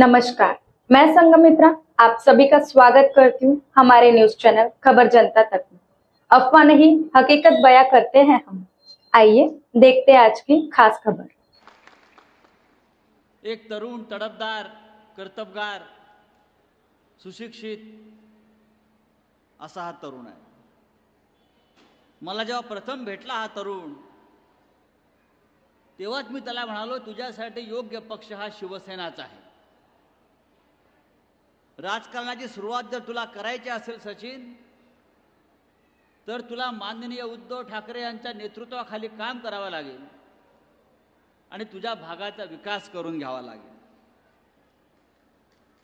नमस्कार मैं संगमित्रा आप सभी का स्वागत करती हूँ हमारे न्यूज चैनल खबर जनता तक में। अफवाह नहीं हकीकत बयां करते हैं हम। आइए देखते हैं आज की खास खबर। एक तरुण तड़पदार कर्तबगार सुशिक्षित असा हा तरुण आहे। मला जेव्हा प्रथम भेटला हा तरुण तेव्हाच मी त्याला म्हणालो तुझ्यासाठी योग्य पक्ष हा शिवसेनाचा आहे. राजकारणाची सुरुवात जर तुला करायची असेल सचिन तर तुला माननीय उद्धव ठाकरे यांच्या नेतृत्वाखाली काम करावं लागेल आणि तुझ्या भागाचा विकास करून घ्यावा लागेल.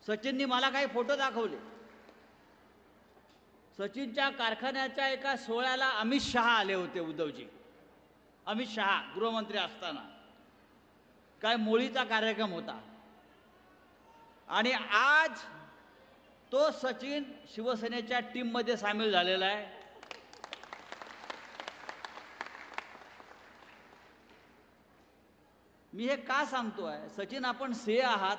सचिननी मला काही फोटो दाखवले. सचिनच्या कारखान्याच्या एका सोहळ्याला अमित शहा आले होते उद्धवजी. अमित शहा गृहमंत्री असताना. काय मोळीचा कार्यक्रम होता. आणि आज तो सचिन शिवसेनेच्या टीममध्ये सामील झालेला आहे. मी हे का सांगतोय? सचिन आपण सी आहात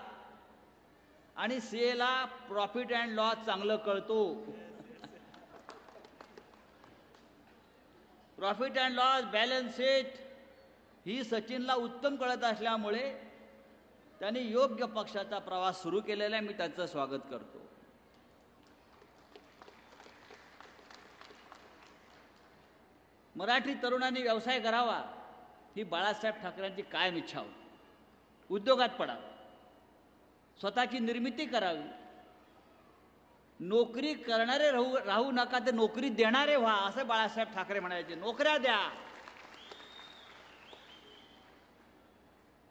आणि सेला प्रॉफिट अँड लॉस चांगलं कळतो. Profit and loss balance sheet ही सचिनला उत्तम कळत असल्यामुळे त्यांनी योग्य पक्षाचा प्रवास सुरू केलेला आहे. मी त्याचं स्वागत करतो. मराठी तरुणांनी व्यवसाय करावा ही बाळासाहेब ठाकरेंची कायम इच्छा होती. उद्योगात पडा. स्वतःची निर्मिती करावी. नोकरी करणारे राहू राहू नका ते नोकरी देणारे व्हा असं बाळासाहेब ठाकरे म्हणायचे. नोकऱ्या द्या.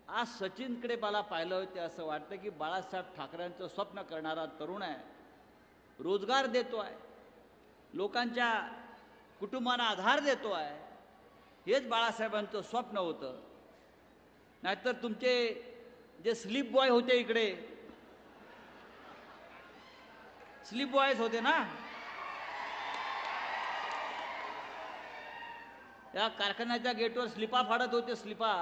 आज सचिनकडे मला पाहिलं होते असं वाटतं की बाळासाहेब ठाकरेंचं स्वप्न करणारा तरुण आहे. रोजगार देतो आहे लोकांच्या कुटुंबांना आधार देतो आहे. हेच बाळासाहेबांचं स्वप्न होतं. नाहीतर तुमचे जे स्लीप बॉय होते इकडे स्लीप बॉयज होते ना? या कारखान्याच्या गेटवर स्लिपा फाडत होते स्लिपा.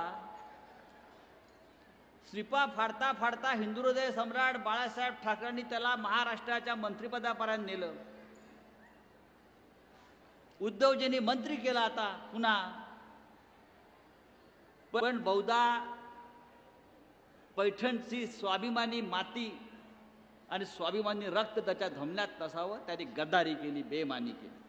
स्लिपा फाडता फाडता हिंदू हृदय सम्राट बाळासाहेब ठाकरेंनी त्याला महाराष्ट्राच्या मंत्रिपदापर्यंत नेलं. उद्धवजींनी मंत्री केला आता पुन्हा. पण बहुधा पैठणची स्वाभिमानी माती आणि स्वाभिमानी रक्त त्याच्या धमन्यात नसावं त्याने गद्दारी केली बेमानी केली.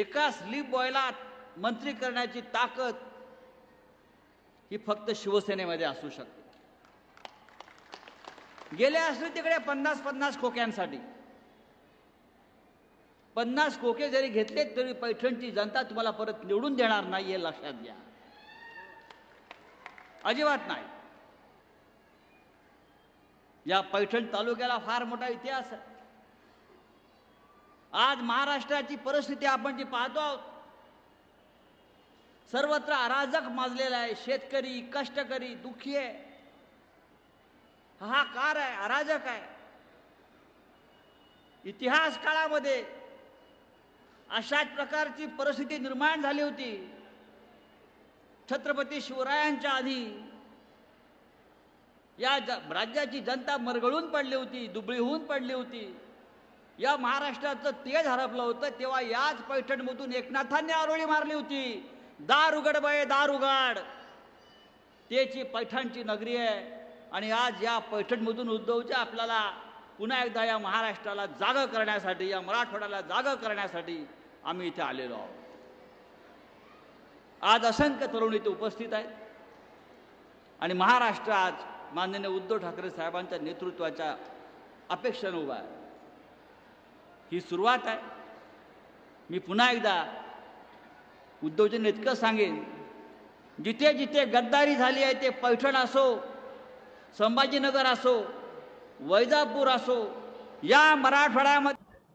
एका स्लीप बॉयला मंत्री करण्याची ताकद ही फक्त शिवसेनेमध्ये असू शकते. गेले असले तिकडे पन्नास पन्नास खोक्यांसाठी. पन्नास खोके जरी घेतले तरी पैठणची जनता तुम्हाला परत निवडून देणार नाही हे लक्षात घ्या. अजिबात नाही. या पैठण तालुक्याला फार मोठा इतिहास आहे. आज महाराष्ट्राची परिस्थिती आपण जी पाहतो आहोत सर्वत्र अराजक माजलेला आहे. शेतकरी कष्टकरी दुःखी आहे. हाहाकार आहे अराजक आहे. इतिहास काळामध्ये अशाच प्रकारची परिस्थिती निर्माण झाली होती. छत्रपती शिवरायांच्या आधी या ज राज्याची जनता मरगळून पडली होती दुबळीहून पडली होती. या महाराष्ट्राचं तेज हरपलं होतं तेव्हा याच पैठणमधून एकनाथांनी आरोळी मारली होती. दार उघड बये दार उघड. तेची पैठणची नगरी आहे. आणि आज या पैठणमधून उद्धवच्या आपल्याला पुन्हा एकदा या महाराष्ट्राला जागं करण्यासाठी या मराठवाड्याला जागं करण्यासाठी आम्ही इथे आलेलो आहोत. आज असंख्य तरुण इथे उपस्थित आहेत. आणि महाराष्ट्र आज माननीय उद्धव ठाकरे साहेबांच्या नेतृत्वाच्या अपेक्षेनं उभा आहे. ही सुरुवात आहे. मी पुन्हा एकदा उद्धवजींना इतकं सांगेन जिथे जिथे गद्दारी झाली आहे ते पैठण असो संभाजीनगर असो वैजापूर असो या मराठवाड्यामध्ये